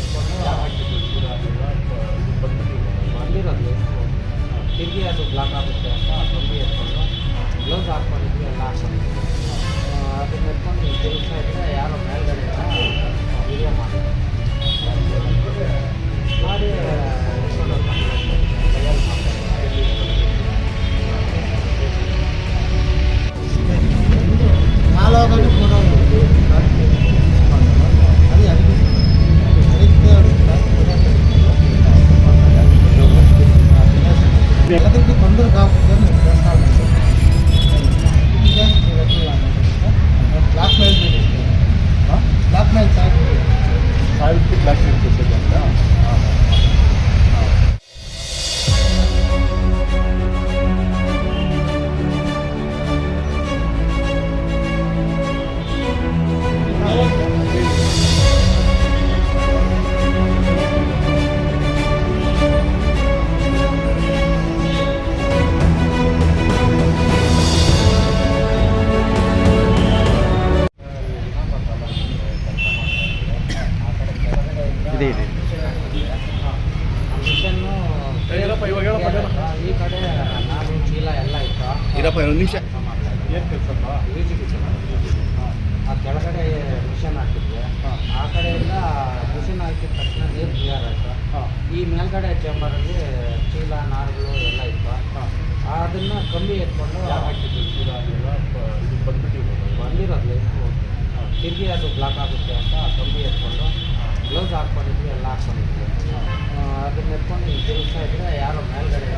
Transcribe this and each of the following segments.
ಎತ್ಕೊಂಡು ಬಂದಿರೋದು. ಅದು ಬ್ಲಾಕ್ ಆಗುತ್ತೆ ಅಂತ ಕಂಬಿ ಎತ್ಕೊಂಡು ಗ್ಲೌಸ್ ಹಾಕ್ಕೊಂಡಿದ್ವಿ, ಎಲ್ಲ ಹಾಕ್ಕೊಂಡಿದ್ವಿ. ಅದನ್ನ ಎತ್ಕೊಂಡು ಇದ್ರೆ ಯಾರೋ ಮೇಲ್ಗಡೆ ವಿಡಿಯೋ ಮಾಡಿ ಮಾಡಿ ಇದೆ ಇದೆ. ಈ ಕಡೆ ನಾನು ಚೀಲ ಎಲ್ಲ ಇತ್ತು. ಇರಪ್ಪ ಒಂದು ನಿಮಿಷ. ಏನು ಕೆಲಸಪ್ಪ ಆ ಕೆಳಗಡೆ ಮಿಷನ್ ಹಾಕಿದ್ವಿ ಆ ಕಡೆಯಿಂದ ಮಿಷನ್ ಹಾಕಿದ ತಕ್ಷಣ ನೀರು ಕ್ಲಿಯರ್ ಆಯಿತು. ಈ ಮೇಲ್ಗಡೆ ಚೇಂಬರಲ್ಲಿ ಚೀಲ ನಾರುಗಳು ಎಲ್ಲ ಇತ್ತು. ಅದನ್ನ ಕಂಬಿ ಎತ್ಕೊಂಡು ಬಂದಿರೋದು. ಲೈಫು ತಿರುಗಿ ಅದು ಬ್ಲಾಕ್ ಆಗುತ್ತೆ ಅಂತ ಕಮ್ಮಿ ಎತ್ಕೊಂಡು ಗ್ಲೌಸ್ ಹಾಕ್ಕೊಂಡಿದ್ವಿ ಎಲ್ಲ ಹಾಕ್ಕೊಂಡಿದ್ವಿ ಆ, ಅದನ್ನ ಎತ್ಕೊಂಡು ಈಗ ತಿರುಗ್ತಾ ಇದ್ರೆ ಯಾರೋ ಮೇಲ್ಗಡೆ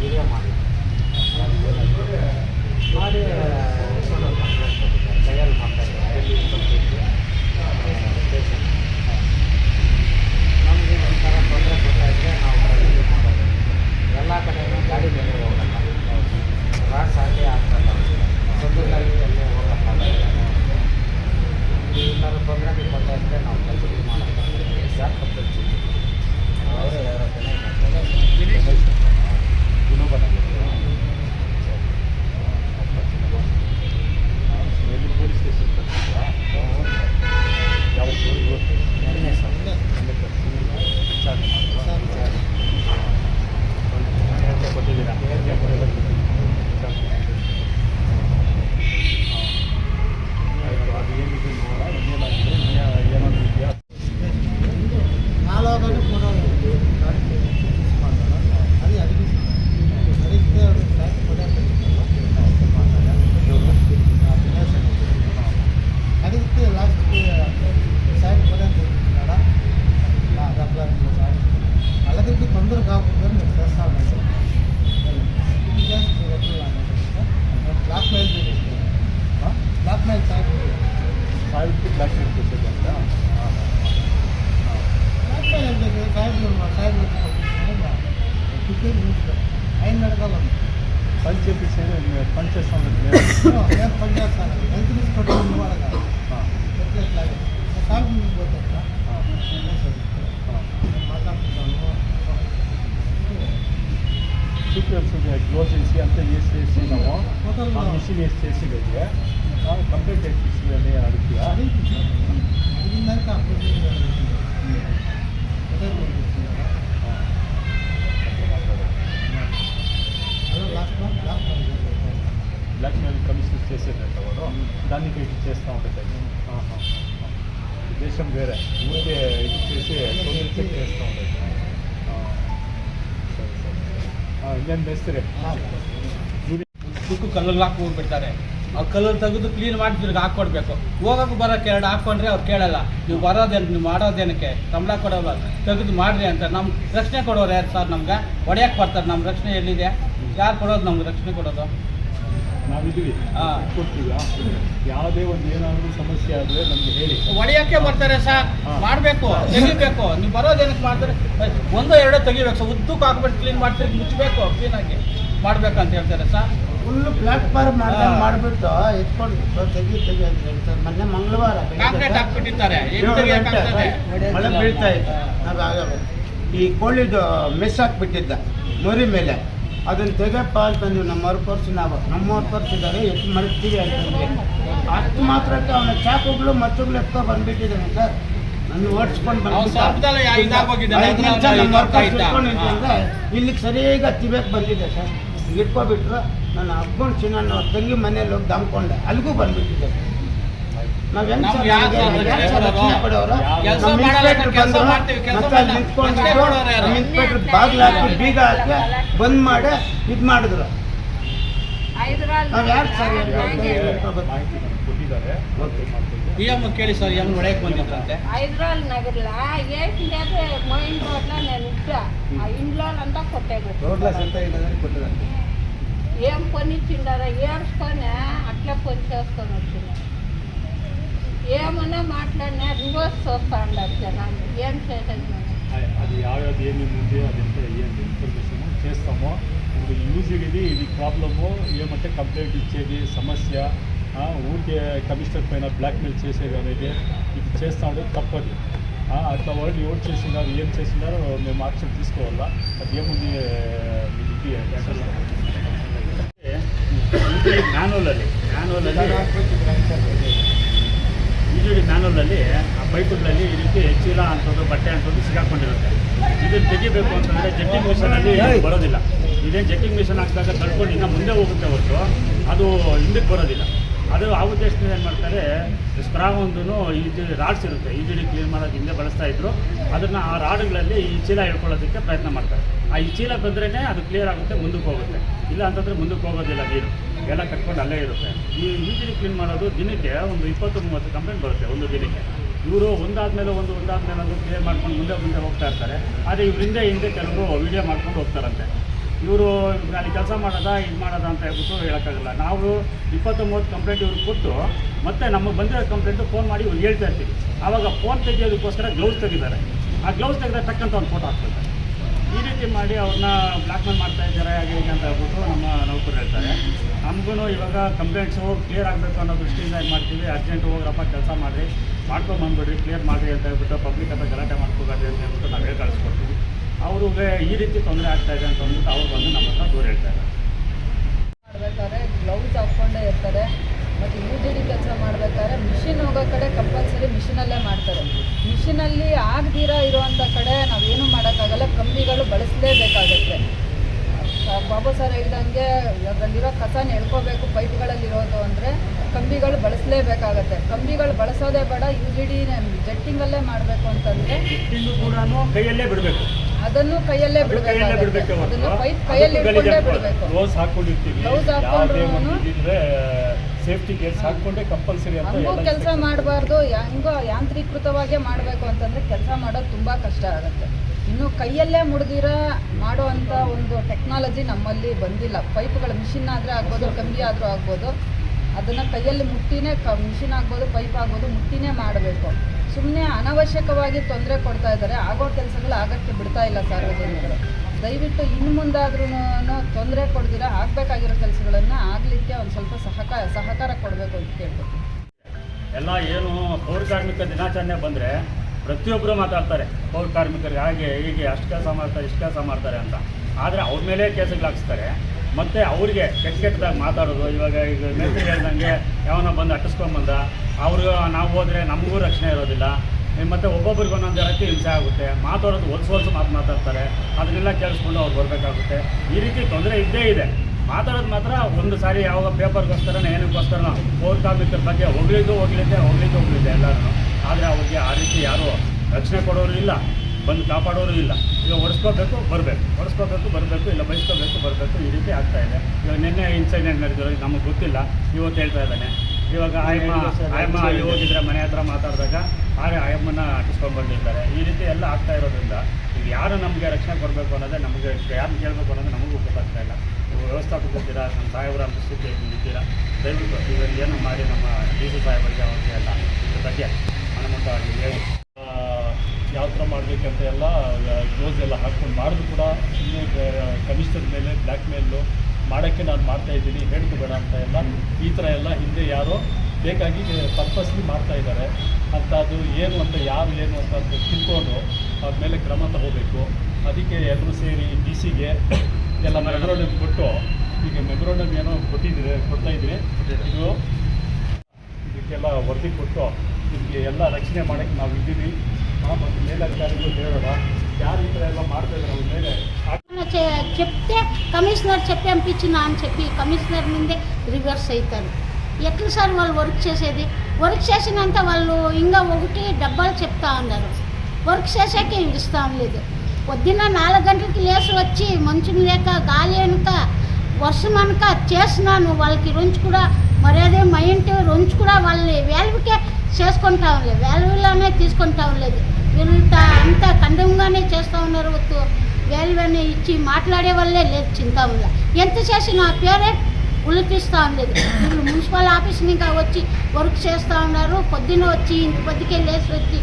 ವಿಡಿಯೋ ಮಾಡಿ ಮಾಡಿ ಎತ್ಕೊಂಡು ಹೋಗಿ ಕಂಪ್ಲೇಂಟ್ ಕೊಟ್ಟಿದ್ದಾರೆ ಕೈಯಲ್ಲಿ ಮಾಡ್ತಾಯಿದ್ದಾರೆ ಸ್ಟೇಷನ್ ಪಂಚಾಯತ್ ಏನು ಪಂಚಾಯತ್ ఉద్దేశం వేరే ఊరికే ఇది చేసి తొందరగా చేస్తూ ఉంటుంది ఆ. సరే సరే ಇನ್ನೇನು ಬೇಸ್ತಾರೆ ಸುಕ್ಕು ಕಲ್ಲಲ್ಲಿ ಹಾಕಿ ಹೋಗ್ಬಿಡ್ತಾರೆ ಅವ್ರು ಕಲ್ಲಲ್ಲಿ ತೆಗೆದು ಕ್ಲೀನ್ ಮಾಡಿ ತಿರ್ಗಿ ಹಾಕ್ಕೊಡ್ಬೇಕು ಹೋಗಕ್ಕೆ ಬರೋಕ್ಕೆ ಎರಡು ಹಾಕ್ಕೊಂಡ್ರೆ ಅವ್ರು ಕೇಳಲ್ಲ ನೀವು ಬರೋದೇನು ನೀವು ಮಾಡೋದೇನಕ್ಕೆ ಸಂಬಳ ಕೊಡೋಲ್ಲ ತೆಗೆದು ಮಾಡ್ರಿ ಅಂತ ನಮ್ಗೆ ರಕ್ಷಣೆ ಕೊಡೋರು ಯಾರು ಸರ್ ನಮ್ಗೆ ಹೊಡೆಯಕ್ಕೆ ಬರ್ತಾರೆ ನಮ್ಮ ರಕ್ಷಣೆ ಎಲ್ಲಿದೆ ಯಾರು ಕೊಡೋದು ನಮ್ಗೆ ರಕ್ಷಣೆ ಕೊಡೋದು ನಾವಿದ್ದೀವಿ. ಹಾ. ಕೊಡ್ತೀವಿ ಯಾವುದೇ ಒಂದು ಏನಾದರೂ ಸಮಸ್ಯೆ ಆದರೆ ನಮಗೆ ಹೇಳಿ. ಒಡೆಯೋಕ್ಕೆ ಬರ್ತಾರೆ ಸರ್. ಮಾಡಬೇಕು ತೆಗಿಬೇಕು. ನೀವು ಬರೋದೇನಕ್ಕೆ ಮಾಡ್ತಾರೆ. ಒಂದು ಎರಡು ತೆಗಿಬೇಕು ಸರ್. ಉದ್ದಕ್ಕೆ ಹಾಕ್ಬಿಟ್ಟು ಕ್ಲೀನ್ ಮಾಡ್ತೀರಿ ಮುಚ್ಚಬೇಕು ಕ್ಲೀನಾಗಿ ಮಾಡ್ಬೇಕಂತ ಹೇಳ್ತಾರೆ ಸರ್. Full platform. ಮಾಡಿಬಿಟ್ಟು ಎತ್ಕೊಂಡು ತೆಗಿ ತೆಗಿ ಅಂತ ಹೇಳ್ತಾರೆ. ಮೊನ್ನೆ ಮಂಗಳವಾರ ಕಾಂಕ್ರೀಟ್ ಮಳೆ ಬೀಳ್ತಾ ಇತ್ತು ಈ ಕೋಳಿದು ಮೆಸ್ ಹಾಕ್ಬಿಟ್ಟಿದ್ದ ನೋರಿ ಮೇಲೆ. ಅದನ್ನ ತೆಗಪ್ಪ ಅಂತಂದ್ವಿ ನಮ್ಮವ್ರ ಪರ್ಸ್ ನಾವು ನಮ್ಮವ್ರ ಪರ್ಸ್ ಇದ್ದಾರೆ ಎಷ್ಟು ಮಡಗ್ತೀವಿ ಅಂತಂದ್ವಿ ಅಷ್ಟು ಮಾತ್ರಕ್ಕೆ ಅವನ ಚಾಕುಗಳು ಮಚ್ಚುಗಳು ಎತ್ಕೊ ಬಂದ್ಬಿಟ್ಟಿದ್ದಾನೆ ಸರ್ ನನ್ನ ಓಡಿಸ್ಕೊಂಡು ನಮ್ಮ. ನಿಂತ್ಕೊಂಡ್ರೆ ಇಲ್ಲಿಗೆ ಸರಿಯಾಗಿ ತಿಬೇಕ್ ಬಂದಿದೆ ಸರ್. ಇಟ್ಕೊಬಿಟ್ರು. ನಾನು ಹಬ್ಕೊಂಡು ಚಿನ್ನ ತಂಗಿ ಮನೇಲಿ ಹೋಗಿ ದಮ್ಕೊಂಡೆ ಅಲ್ಲಿಗೂ ಬಂದ್ಬಿಟ್ಟಿದೆ ಇನ್ಸ್ಪೆಕ್ಟರ್ ಕೆಲ್ಸ ಬಂದ್ರು, ಮಾಡ್ತೀವಿ, ಕೆಲ್ಸ ಮತ್ತೆ ಅಲ್ಲಿ ಮಾಡಲ್ಲ. ನಿಂತ್ಕೊಂಡು ರಕ್ಷಣೆ ಕೊಡೋರು ಯಾರು? ನಮ್ಮ ಇನ್ಸ್ಪೆಕ್ಟರ್ ಬಾಗ್ಲು ಹಾಕಿ ಬೀಗ ಹಾಕಿ ಬಂದ್ ಮಾಡಿ ಇದ್ ಮಾಡಿದ್ರು ನಾವ್ ಯಾರ್ ಸರ್ ಯಾರು ಹೇಳ್ಬೇಕು? ಮಾಹಿತಿ ನಮ್ಗೆ ಕೊಟ್ಟಿದ್ದಾರೆ ಓಕೆ. ಪಿ ಎಮ್ ಕೇಳಿ ಸರ್ ಎಮ್ ಹೊಡೆಯಕ್ಕೆ ಬಂದಿದ್ರಂತೆ హైదరాబాద్ నగర్లో ఏంటంటే మా ఇంట్లో నేను ఇచ్చా ఆ ఇంట్లో అంతా కొట్టేది ఏం పని ఇచ్చిండారా ఏడ్చుకొని అట్లే పని చేసుకొని వచ్చింది ఏమన్నా మాట్లాడినా రివర్స్ చూస్తా ఉండాలి జనాలు. ఏం చేయలేదు అది యావది ఏమి ఉంది అది అదంతా ఇవ్వండి ఇన్ఫర్మేషన్ చేస్తాము ఇప్పుడు యూజ్గా ఇది ఇది ప్రాబ్లము ఏమంటే కంప్లైంట్ ఇచ్చేది సమస్య ఊరికే కమిషనర్ పైన బ్లాక్మెయిల్ చేసేది అనేది ఇది చేస్తా ఉండదు తప్పదు. అట్లా వాళ్ళు ఎవరు చేసినారు ఏం చేసినారో మేము యాక్షన్ తీసుకోవాలా? అది ఏముంది ఇది మ్యాన్యువల్ ಯೂಶಲಿ ಮ್ಯಾನುವಲಲ್ಲಿ ಆ ಪೈಪುಗಳಲ್ಲಿ ಈ ರೀತಿ ಚೀಲ ಅಂಥದ್ದು ಬಟ್ಟೆ ಅಂಥದ್ದು ಸಿಗಾಕೊಂಡಿರುತ್ತೆ. ಇದನ್ನು ತೆಗಿಬೇಕು ಅಂತಂದರೆ ಜೆಟ್ಟಿಂಗ್ ಮಿಷನಲ್ಲಿ ಬರೋದಿಲ್ಲ. ಇದೇನು ಜೆಟ್ಟಿಂಗ್ ಮಿಷನ್ ಹಾಕಿದಾಗ ತಡ್ಕೊಂಡು ಇನ್ನು ಮುಂದೆ ಹೋಗುತ್ತೆ ಹೊರತು ಅದು ಹಿಂದಕ್ಕೆ ಬರೋದಿಲ್ಲ. ಅದು ಆ ಉದ್ದೇಶದಿಂದ ಏನು ಮಾಡ್ತಾರೆ ಒಂದು ಈ ರಾಡ್ಸ್ ಇರುತ್ತೆ. ಈ ಜಿಡಿ ಕ್ಲೀನ್ ಮಾಡೋದು ಹಿಂದೆ ಬಳಸ್ತಾ ಇದ್ರು. ಅದನ್ನು ಆ ರಾಡ್ಗಳಲ್ಲಿ ಈ ಚೀಲ ಹಿಡ್ಕೊಳ್ಳೋದಕ್ಕೆ ಪ್ರಯತ್ನ ಮಾಡ್ತಾರೆ. ಆ ಈ ಚೀಲ ಬಂದ್ರೇ ಅದು ಕ್ಲಿಯರ್ ಆಗುತ್ತೆ ಮುಂದಕ್ಕೆ ಹೋಗುತ್ತೆ. ಇಲ್ಲ ಅಂತಂದರೆ ಮುಂದಕ್ಕೆ ಹೋಗೋದಿಲ್ಲ ನೀರು. ಎಲ್ಲ ಕಟ್ಕೊಂಡು ಅಲ್ಲೇ ಇರುತ್ತೆ. ಈ ಇಂಜಿನ್ ಕ್ಲೀನ್ ಮಾಡೋದು ದಿನಕ್ಕೆ ಒಂದು ಇಪ್ಪತ್ತು ಮೂವತ್ತು ಕಂಪ್ಲೇಂಟ್ ಬರುತ್ತೆ ಒಂದು ದಿನಕ್ಕೆ. ಇವರು ಒಂದಾದ್ಮೇಲೆ ಒಂದು ಒಂದಾದ್ಮೇಲೆ ಒಂದು ಕ್ಲಿಯರ್ ಮಾಡ್ಕೊಂಡು ಮುಂದೆ ಮುಂದೆ ಹೋಗ್ತಾ ಇರ್ತಾರೆ. ಆದರೆ ಇವ್ರ ಹಿಂದೆ ಹಿಂದೆ ಕೆಲವರು ವಿಡಿಯೋ ಮಾಡ್ಕೊಂಡು ಹೋಗ್ತಾರಂತೆ. ಇವರು ಅಲ್ಲಿ ಕೆಲಸ ಮಾಡೋದಾ, ಇದು ಮಾಡೋದಾ ಅಂತ ಹೇಳ್ಬಿಟ್ಟು ಹೇಳೋಕ್ಕಾಗಲ್ಲ. ನಾವು ಇಪ್ಪತ್ತು ಮೂವತ್ತು ಕಂಪ್ಲೇಂಟ್ ಇವ್ರಿಗೆ ಕೊಟ್ಟು ಮತ್ತೆ ನಮಗೆ ಬಂದಿರೋ ಕಂಪ್ಲೇಂಟು ಫೋನ್ ಮಾಡಿ ಇವ್ರು ಹೇಳ್ತಾ ಇರ್ತೀವಿ. ಆವಾಗ ಫೋನ್ ತೆಗಿಯೋದಕ್ಕೋಸ್ಕರ ಗ್ಲೌಸ್ ತೆಗಿದ್ದಾರೆ ಆ ಗ್ಲೌಸ್ ತೆಗೆದ ಟಕ್ಕಂತ ಒಂದು ಫೋಟೋ ಹಾಕ್ತಾರೆ. ಈ ರೀತಿ ಮಾಡಿ ಅವ್ರನ್ನ ಬ್ಲ್ಯಾಕ್ಮೇಲ್ ಮಾಡ್ತಾ ಇದ್ದಾರೆ, ಹಾಗೆ ಅಂತ ಹೇಳ್ಬಿಟ್ಟು ನಮ್ಮ ನೌಕರರು ಹೇಳ್ತಾರೆ. ನಮಗೂ ಇವಾಗ ಕಂಪ್ಲೇಂಟ್ಸು ಕ್ಲಿಯರ್ ಆಗಬೇಕು ಅನ್ನೋ ದೃಷ್ಟಿಯಿಂದ ಏನು ಮಾಡ್ತೀವಿ. ಅರ್ಜೆಂಟ್ ಹೋಗ್ರಪ್ಪ ಕೆಲಸ ಮಾಡಿರಿ ಮಾಡ್ಕೊಂಬಂದ್ಬಿಡ್ರಿ ಕ್ಲಿಯರ್ ಮಾಡಿರಿ ಅಂತ ಹೇಳ್ಬಿಟ್ಟು ಪಬ್ಲಿಕ್ ಹತ್ರ ಗಲಾಟೆ ಮಾಡ್ಕೋಬಾರ್ದು ಅಂತ ಹೇಳ್ಬಿಟ್ಟು ನಾವು ಹೇಳಿ ಕಳಿಸ್ಕೊಡ್ತೀವಿ. ಅವ್ರಿಗೆ ಈ ರೀತಿ ತೊಂದರೆ ಆಗ್ತಾ ಇದೆ ಅಂತ ಅಂದ್ಬಿಟ್ಟು ಅವ್ರು ಬಂದು ನಮ್ಮ ಹತ್ರ ಹೇಳ್ತಾರೆ ಮಾಡ್ಬೇಕಾದ್ರೆ ಗ್ಲೌಸ್ ಹಾಕ್ಕೊಂಡೇ ಇರ್ತಾರೆ ಮತ್ತು ಯು ಜಿ ಡಿ ಕೆಲಸ ಮಾಡ್ಬೇಕಾದ್ರೆ ಮಿಷಿನ್ ಹೋಗೋ ಕಡೆ ಕಂಪಲ್ಸರಿ ಮಿಷಿನಲ್ಲೇ ಮಾಡ್ತಾರೆ ಮಿಷಿನಲ್ಲಿ ಆಗದಿರ ಇರುವಂಥ ಕಡೆ ನಾವೇನು ಮಾಡೋಕ್ಕಾಗಲ್ಲ ಕಂಬಿಗಳು ಬಳಸಲೇಬೇಕಾಗತ್ತೆ ಆ, ಇಲ್ದಂಗೆ ಅದರಲ್ಲಿರೋ ಕಸನ ಎಳ್ಕೋಬೇಕು ಪೈಪ್ಗಳಲ್ಲಿರೋದು ಅಂದರೆ ಕಂಬಿಗಳು ಬಳಸಲೇಬೇಕಾಗತ್ತೆ. ಕಂಬಿಗಳು ಬಳಸೋದೇ ಬೇಡ ಯು ಜಿ ಡಿ ಜಟ್ಟಿಂಗಲ್ಲೇ ಮಾಡಬೇಕು ಅಂತಂದರೆ ಕೈಯಲ್ಲೇ ಬಿಡಬೇಕು. ಅದನ್ನು ಕೈಯಲ್ಲೇ ಬಿಡಬೇಕು ಅದನ್ನು ಪೈಪ್ ಕೈಯಲ್ಲಿ ಬಿಡಬೇಕು. ಬ್ಲೌಸ್ ಹಾಕೊಂಡಿರ್ತೀವಿ. ಗ್ಲೌಸ್ ಸೇಫ್ಟಿ ಗೇರ್ಸ್ ಹಾಕೊಂಡೆ ಕಂಪಲ್ಸರಿ ಅಂತ ಹಂಗೂ ಕೆಲಸ ಮಾಡಬಾರ್ದು ಹೆಂಗೋ ಯಾಂತ್ರೀಕೃತವಾಗೇ ಮಾಡಬೇಕು ಅಂತಂದ್ರೆ ಕೆಲಸ ಮಾಡೋದು ತುಂಬಾ ಕಷ್ಟ ಆಗುತ್ತೆ. ಇನ್ನು ಕೈಯಲ್ಲೇ ಮುಡಿದಿರ ಮಾಡೋ ಅಂತ ಒಂದು ಟೆಕ್ನಾಲಜಿ ನಮ್ಮಲ್ಲಿ ಬಂದಿಲ್ಲ. ಪೈಪ್ಗಳ ಮಿಷಿನ್ ಆದ್ರೆ ಆಗ್ಬೋದು ಕಂಬಿ ಆದ್ರೂ ಆಗ್ಬೋದು. ಅದನ್ನ ಕೈಯಲ್ಲಿ ಮುಟ್ಟಿನೇ ಕ ಮಿಷಿನ್ ಆಗ್ಬೋದು ಪೈಪ್ ಆಗ್ಬೋದು ಮುಟ್ಟಿನೇ ಮಾಡಬೇಕು. ಸುಮ್ಮನೆ ಅನವಶ್ಯಕವಾಗಿ ತೊಂದರೆ ಕೊಡ್ತಾ ಇದ್ದಾರೆ. ಆಗೋ ಕೆಲಸಗಳು ಆಗಕ್ಕೆ ಬಿಡ್ತಾ ಇಲ್ಲ ಸಾರ್ವಜನಿಕರು. ದಯವಿಟ್ಟು ಇನ್ನು ಮುಂದಾದ್ರೂ ತೊಂದರೆ ಕೊಡ್ದಿರ ಆಗಬೇಕಾಗಿರೋ ಕೆಲಸಗಳನ್ನು ಆಗಲಿಕ್ಕೆ ಒಂದು ಸ್ವಲ್ಪ ಸಹಕಾರ ಸಹಕಾರ ಕೊಡಬೇಕು ಅಂತ ಕೇಳ್ಬೇಕು. ಎಲ್ಲ ಏನು ಪೌರ ಕಾರ್ಮಿಕ ದಿನಾಚರಣೆ ಬಂದರೆ ಪ್ರತಿಯೊಬ್ಬರು ಮಾತಾಡ್ತಾರೆ, ಪೌರ ಕಾರ್ಮಿಕರು ಹಾಗೆ, ಹೀಗೆ, ಅಷ್ಟು ಕೆಲಸ ಮಾಡ್ತಾರೆ, ಇಷ್ಟು ಕೆಲಸ ಮಾಡ್ತಾರೆ ಅಂತ. ಆದರೆ ಅವ್ರ ಮೇಲೆ ಕೇಸುಗಳು ಹಾಕ್ಸ್ತಾರೆ. ಮತ್ತು ಅವ್ರಿಗೆ ಕೆಟ್ಟ ಕೆಟ್ಟದಾಗಿ ಮಾತಾಡೋದು, ಇವಾಗ ಈಗ ಮೇಸ್ತ್ರಿ ಹೇಳ್ದಂಗೆ, ಯಾವನೋ ಬಂದು ಅಟ್ಟಿಸ್ಕೊಂಬಂದ ಅವರು ನಾವು ಹೋದರೆ ನಮಗೂ ರಕ್ಷಣೆ ಇರೋದಿಲ್ಲ. ಮತ್ತು ಒಬ್ಬೊಬ್ರಿಗೆ ಒಂದೊಂದು ರೀತಿ ಹಿಂಸೆ ಆಗುತ್ತೆ. ಮಾತಾಡೋದು ಹೊಲ್ಸು ಹೊಲ್ಸು ಮಾತು ಮಾತಾಡ್ತಾರೆ. ಅದನ್ನೆಲ್ಲ ಕೇಳಿಸ್ಕೊಂಡು ಅವ್ರು ಬರಬೇಕಾಗುತ್ತೆ. ಈ ರೀತಿ ತೊಂದರೆ ಇದ್ದೇ ಇದೆ. ಮಾತಾಡೋದು ಮಾತ್ರ ಒಂದು ಸಾರಿ ಯಾವಾಗ ಪೇಪರ್ಗೋಸ್ಕರ ಏನಕ್ಕೋಸ್ಕರ ಪೌರ ಕಾರ್ಮಿಕರ ಬಗ್ಗೆ ಹೊಗಳಿದ್ದು ಹೋಗ್ಲಿದ್ದೆ ಹೋಗ್ಲಿದ್ದು ಹೋಗ್ಲಿದ್ದೆ ಎಲ್ಲರೂ ಆದರೆ ಅವ್ರಿಗೆ ಆ ರೀತಿ ಯಾರೂ ರಕ್ಷಣೆ ಕೊಡೋರು ಇಲ್ಲ, ಬಂದು ಕಾಪಾಡೋರು ಇಲ್ಲ. ಈಗ ಒರೆಸ್ಕೋಬೇಕು ಬರಬೇಕು. ಒರೆಸ್ಕೋಬೇಕು ಬರಬೇಕು, ಇಲ್ಲ ಬಯಸ್ಕೋಬೇಕು ಬರಬೇಕು. ಈ ರೀತಿ ಆಗ್ತಾ ಇದೆ. ಇವಾಗ ನಿನ್ನೆ ಇನ್ಸಿಡೆಂಟ್ ನಡೆದಿರೋ ನಮಗೆ ಗೊತ್ತಿಲ್ಲ. ಇವತ್ತು ಹೇಳ್ತಾ ಇದ್ದಾನೆ. ಇವಾಗ ಆಯಮ್ಮ ಆಯಮ್ಮ ಅಲ್ಲಿ ಹೋಗಿದ್ರೆ ಮನೆ ಹತ್ರ ಮಾತಾಡಿದಾಗ ಆರೆ ಆಯಮ್ಮನ ಅಟ್ಟಿಸ್ಕೊಂಡು ಬಂದಿರ್ತಾರೆ. ಈ ರೀತಿ ಎಲ್ಲ ಆಗ್ತಾ ಇರೋದ್ರಿಂದ ಈಗ ಯಾರು ನಮಗೆ ರಕ್ಷಣೆ ಕೊಡಬೇಕು ಅನ್ನೋದೇ ನಮಗೆ ಯಾರು ಕೇಳಬೇಕು ಅನ್ನೋದು ನಮಗೂ ಗೊತ್ತಾಗ್ತಾ ಇಲ್ಲ. ನೀವು ವ್ಯವಸ್ಥಾಪಕ ಇದ್ದೀರಾ ನಮ್ಮ ಸಾಹೇಬರ ಸ್ಥಿತಿ ಇದ್ದೀರಾ? ದಯವಿಟ್ಟು ಇದರಲ್ಲಿ ಏನು ಮಾಡಿ ನಮ್ಮ ಡಿ ಸಿ ಸಾಹೇಬರಿಗೆ ಅವ್ರಿಗೆ ಎಲ್ಲ ಇದ್ರ ಬಗ್ಗೆ ಹನುಮಂತವಾಗಿ ಹೇಳಿ. ಯಾವ ಥರ ಮಾಡಬೇಕಂತ ಎಲ್ಲ ಗ್ಲೋಸ್ ಎಲ್ಲ ಹಾಕ್ಕೊಂಡು ಮಾಡಿದ್ರು ಕೂಡ ಇನ್ನೂ ಕಮಿಷನರ್ ಮೇಲೆ ಬ್ಲ್ಯಾಕ್ ಮೇಲು ಮಾಡೋಕ್ಕೆ ನಾನು ಮಾಡ್ತಾ ಇದ್ದೀನಿ, ಹೇಳ್ಕೋಬೇಡ ಅಂತ ಎಲ್ಲ. ಈ ಥರ ಎಲ್ಲ ಹಿಂದೆ ಯಾರೋ ಬೇಕಾಗಿ ಪರ್ಪಸ್ಲಿ ಮಾಡ್ತಾ ಇದ್ದಾರೆ. ಅಂತ ಅದು ಏನು ಅಂತ, ಯಾರು ಏನು ಅಂತ ಅಂತ ತಿಳ್ಕೊಂಡು ಅವ್ರ ಮೇಲೆ ಕ್ರಮ ತಗೋಬೇಕು. ಅದಕ್ಕೆ ಎಲ್ಲರೂ ಸೇರಿ ಡಿ ಸಿಗೆ ಎಲ್ಲ ಮೆಮೊರಂಡಮ್ ಕೊಟ್ಟು, ಈಗ ಮೆಮೊರಂಡಮ್ ಏನೋ ಕೊಟ್ಟಿದ್ದೀರಿ, ಕೊಡ್ತಾ ಇದ್ದೀರಿ. ಇದು ಇದಕ್ಕೆಲ್ಲ ವರದಿ ಕೊಟ್ಟು ನಿಮಗೆ ಎಲ್ಲ ರಕ್ಷಣೆ ಮಾಡೋಕ್ಕೆ ನಾವು ಇದ್ದೀವಿ ಮತ್ತು ಮೇಲಧಿಕಾರಿಗಳು ಹೇಳೋಣ. ಯಾರು ಈ ಥರ ಎಲ್ಲ ಮಾಡ್ತಾ ಇದ್ದಾರೆ ಅವ್ರ ಮೇಲೆ? చెప్తే కమిషనర్ చెప్పి పంపించిన అని చెప్పి కమిషనర్ మీదే రివర్స్ అవుతారు ఎట్లా సార్ వాళ్ళు వర్క్ చేసేది? వర్క్ చేసినంత వాళ్ళు ఇంకా ఒకటి డబ్బాలు చెప్తా ఉన్నారు వర్క్ చేసాకే ఇస్తాం లేదు. పొద్దున్న నాలుగు గంటలకి లేచి వచ్చి మంచుని లేక గాలి వెనుక వర్షం అనుక చేస్తున్నాను. వాళ్ళకి రొంచు కూడా మర్యాద మైండ్ రొంచు కూడా వాళ్ళని వేలువకే చేసుకుంటా ఉండలేదు వేలువలోనే తీసుకుంటా ఉండలేదు వీళ్ళంతా అంతా కండంగానే చేస్తూ ఉన్నారు వద్దు ఇచ్చి మాట్లాడే వాళ్ళే లేదు చింత ఎంత చేసినా పేరే ఉలిపిస్తూ ఉండేది. వీళ్ళు మున్సిపల్ ఆఫీస్ ఇంకా వచ్చి వర్క్ చేస్తూ ఉన్నారు. పొద్దున్న వచ్చి ఇంటి పొద్దుకే లేచి వచ్చి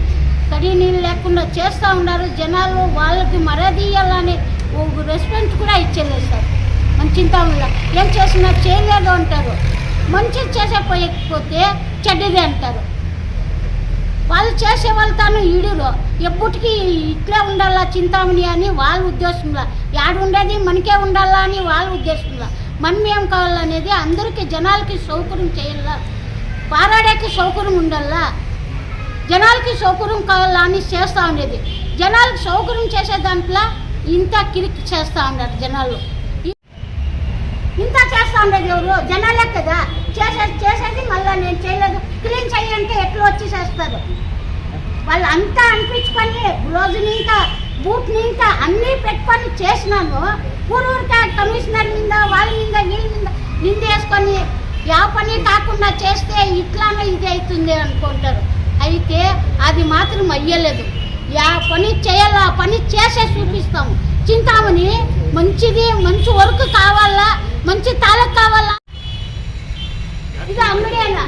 తడి నీళ్ళు లేకుండా చేస్తూ ఉన్నారు. జనాలు వాళ్ళకి మర్యాద ఇవ్వాలని రెస్పాన్స్ కూడా ఇచ్చేలేదు సార్. మన చింతామణిలో. ఏం చేసినా చేయలేదు అంటారు. మంచి చేసే పోయకపోతే చెడ్డది అంటారు. వాళ్ళు చేసే వాళ్ళు తాను ఈడురు ఎప్పటికీ ఇట్లే ఉండాలా చింతామణి అని వాళ్ళ ఉద్దేశంలో. యాడ ఉండేది మనకే ఉండాలా అని వాళ్ళ ఉద్దేశంలో. మనం ఏం కావాలనేది అందరికీ జనాలకి సౌకర్యం చేయాలా? పారాడేకి సౌకర్యం ఉండాలా? జనాలకి సౌకర్యం కావాలా అని చేస్తూ ఉండేది. జనాలకు సౌకర్యం చేసే దాంట్లో ఇంత కిరికి చేస్తూ ఉన్నారు జనాలు. ఇంత చేస్తా ఉండేది ఎవరు? జనాలే కదా. చేసేది చేసేది మళ్ళీ నేను చేయలేదు. క్లీన్ చేయంటే ఎట్లా వచ్చి చేస్తారు? వాళ్ళు అంతా అనిపించుకొని బ్లౌజ్ని ఇంకా బూట్ని ఇంకా అన్నీ పెట్టుకొని చేసినాను ఊరూరికే కమిషనర్ మీద వాళ్ళ మీద వీళ్ళ మీద నిందేసుకొని ಯಾವ పని కాకుండా చేస్తే ఇట్లానే ఇది అవుతుంది అనుకుంటారు అయితే అది మాత్రం అయ్యలేదు యా పని చేయాలా ఆ పని చేసే చూపిస్తాము చింతామణి మంచిది మంచి వర్క్ కావాలా మంచి తాలూకు ಕಾವಾಲ ಇದು ಅಂಗಡಿಯಲ್ಲ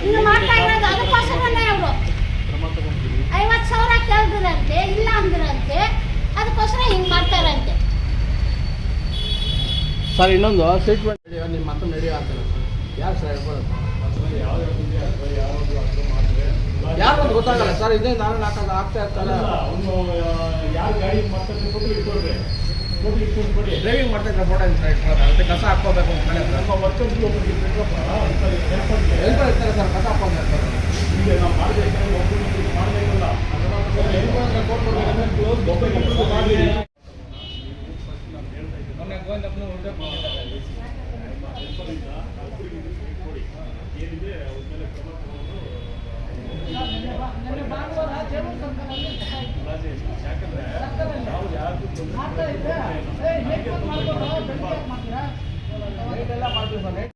ಇನ್ನು ಮಾಡ್ತಾ ಇರೋದು ಅದಕ್ಕೋಸ್ಕರನೇ ಅವರು. ಐವತ್ತು ಸಾವಿರ ಕೇಳಿದ್ರಂತೆ ಇಲ್ಲ ಅಂದ್ರಂತೆ ಅದಕ್ಕೋಸ್ಕರ ಹಿಂಗೆ ಮಾಡ್ತಾರಂತೆ ಸರ್ ಇನ್ನೊಂದು ಟ್ರೀಟ್ಮೆಂಟ್ ನಿಮ್ಮ ಮತ್ತೆ ನಡೆಯೋ ಆಗ್ತಾರೆ ಯಾರು ಸರ್ ಹೇಳ್ಬೋದು? ಯಾರು ಗೊತ್ತಾಗಲ್ಲ ಸರ್ ಇದೇ ನಾನು ಆಗ್ತಾ ಇರ್ತಾರೆ ಯಾರು ಗಾಡಿ ಡ್ರೈವಿಂಗ್ ಮಾಡ್ತಾ ಇದ್ರೆ ಫೋಟೋ ಅದಕ್ಕೆ ಕಸ ಹಾಕೋಬೇಕು ಅಂತ ನಮ್ಮ ಹೆಲ್ಪರ್ಗೆ ಎಲ್ರು ಇರ್ತಾರೆ ಸರ್ ಕಸ ಹಾಕೊಂಡು ಇರ್ತಾರೆ ಈಗ ನಾವು ಒಬ್ಬರಿಗೆ ಮಾಡಬೇಕಲ್ಲ ಹೆಲ್ಪರ್ ಏನಿದೆ ಅವ್ರ ಮೇಲೆ ಕ್ರಮ ತಗೊಂಡು ರಾಜೇಶ್ ಯಾಕಂದ್ರೆ ನಾವು ಯಾರಿಗೂ ತೊಂದ್ರೆ ನೈಟ್ ಎಲ್ಲ ಮಾಡ್ತೀವಿ ಸರ್